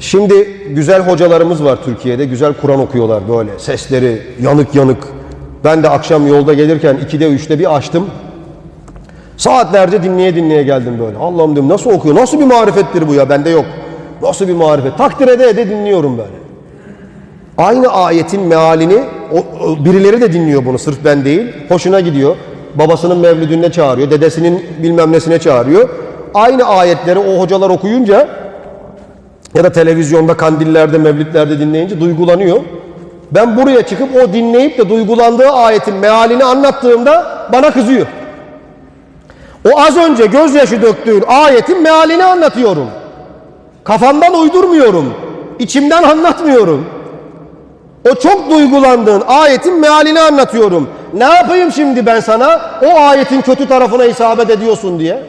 Şimdi güzel hocalarımız var Türkiye'de. Güzel Kur'an okuyorlar böyle. Sesleri yanık yanık. Ben de akşam yolda gelirken 2'de 3'te bir açtım. Saatlerce dinleye dinleye geldim böyle. Allah'ım dedim nasıl okuyor? Nasıl bir marifettir bu ya? Bende yok. Nasıl bir marifet? Takdir ede ede dinliyorum böyle. Aynı ayetin mealini o- o- birileri de dinliyor bunu sırf ben değil. Hoşuna gidiyor. Babasının mevlüdüne çağırıyor. Dedesinin bilmem nesine çağırıyor. Aynı ayetleri o hocalar okuyunca ya da televizyonda kandillerde mevlütlerde dinleyince duygulanıyor. Ben buraya çıkıp o dinleyip de duygulandığı ayetin mealini anlattığımda bana kızıyor. O az önce gözyaşı döktüğün ayetin mealini anlatıyorum. Kafamdan uydurmuyorum. İçimden anlatmıyorum. O çok duygulandığın ayetin mealini anlatıyorum. Ne yapayım şimdi ben sana o ayetin kötü tarafına isabet ediyorsun diye?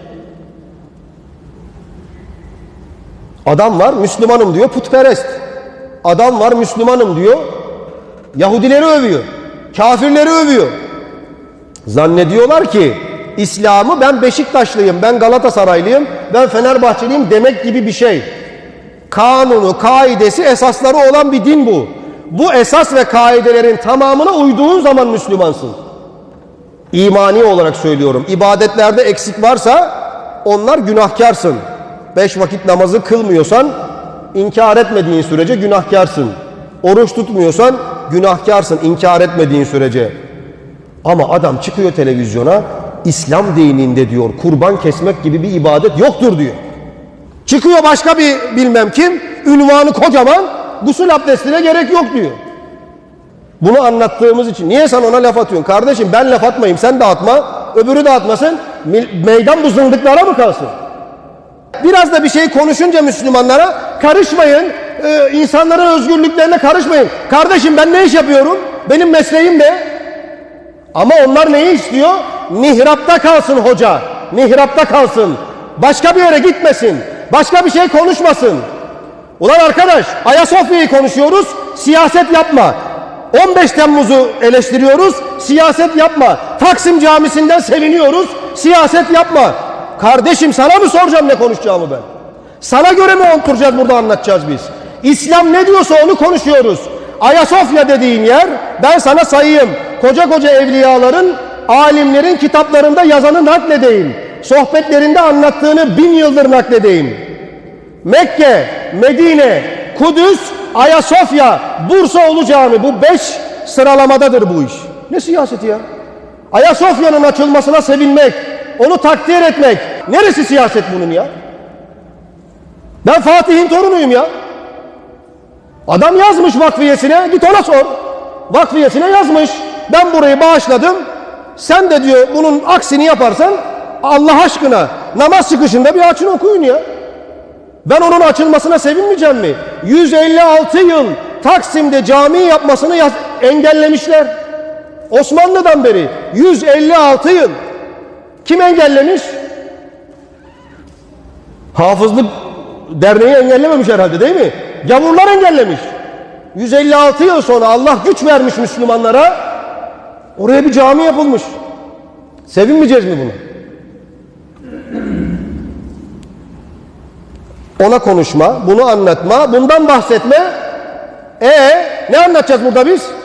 Adam var Müslümanım diyor putperest. Adam var Müslümanım diyor. Yahudileri övüyor. Kafirleri övüyor. Zannediyorlar ki İslam'ı ben Beşiktaşlıyım, ben Galatasaraylıyım, ben Fenerbahçeliyim demek gibi bir şey. Kanunu, kaidesi, esasları olan bir din bu. Bu esas ve kaidelerin tamamına uyduğun zaman Müslümansın. İmani olarak söylüyorum. İbadetlerde eksik varsa onlar günahkarsın. Beş vakit namazı kılmıyorsan inkar etmediğin sürece günahkarsın. Oruç tutmuyorsan günahkarsın inkar etmediğin sürece. Ama adam çıkıyor televizyona İslam dininde diyor kurban kesmek gibi bir ibadet yoktur diyor. Çıkıyor başka bir bilmem kim ünvanı kocaman gusül abdestine gerek yok diyor. Bunu anlattığımız için niye sen ona laf atıyorsun? Kardeşim ben laf atmayayım sen de atma öbürü de atmasın meydan bu zındıklara mı kalsın? Biraz da bir şey konuşunca Müslümanlara karışmayın, e, insanların özgürlüklerine karışmayın. Kardeşim ben ne iş yapıyorum? Benim mesleğim de. Ama onlar neyi istiyor? Mihrapta kalsın hoca. Mihrapta kalsın. Başka bir yere gitmesin. Başka bir şey konuşmasın. Ulan arkadaş Ayasofya'yı konuşuyoruz. Siyaset yapma. 15 Temmuz'u eleştiriyoruz. Siyaset yapma. Taksim Camisi'nden seviniyoruz. Siyaset yapma. Kardeşim sana mı soracağım ne konuşacağımı ben? Sana göre mi oturacağız burada anlatacağız biz? İslam ne diyorsa onu konuşuyoruz. Ayasofya dediğin yer ben sana sayayım. Koca koca evliyaların, alimlerin kitaplarında yazanı nakledeyim. Sohbetlerinde anlattığını bin yıldır nakledeyim. Mekke, Medine, Kudüs, Ayasofya, Bursa Ulu Cami bu beş sıralamadadır bu iş. Ne siyaseti ya? Ayasofya'nın açılmasına sevinmek, onu takdir etmek. Neresi siyaset bunun ya? Ben Fatih'in torunuyum ya. Adam yazmış vakfiyesine, git ona sor. Vakfiyesine yazmış. Ben burayı bağışladım. Sen de diyor bunun aksini yaparsan Allah aşkına namaz çıkışında bir açın okuyun ya. Ben onun açılmasına sevinmeyeceğim mi? 156 yıl Taksim'de cami yapmasını engellemişler. Osmanlı'dan beri 156 yıl. Kim engellemiş? Hafızlık derneği engellememiş herhalde değil mi? Gavurlar engellemiş. 156 yıl sonra Allah güç vermiş Müslümanlara. Oraya bir cami yapılmış. Sevinmeyeceğiz mi bunu? Ona konuşma, bunu anlatma, bundan bahsetme. E ne anlatacağız burada biz?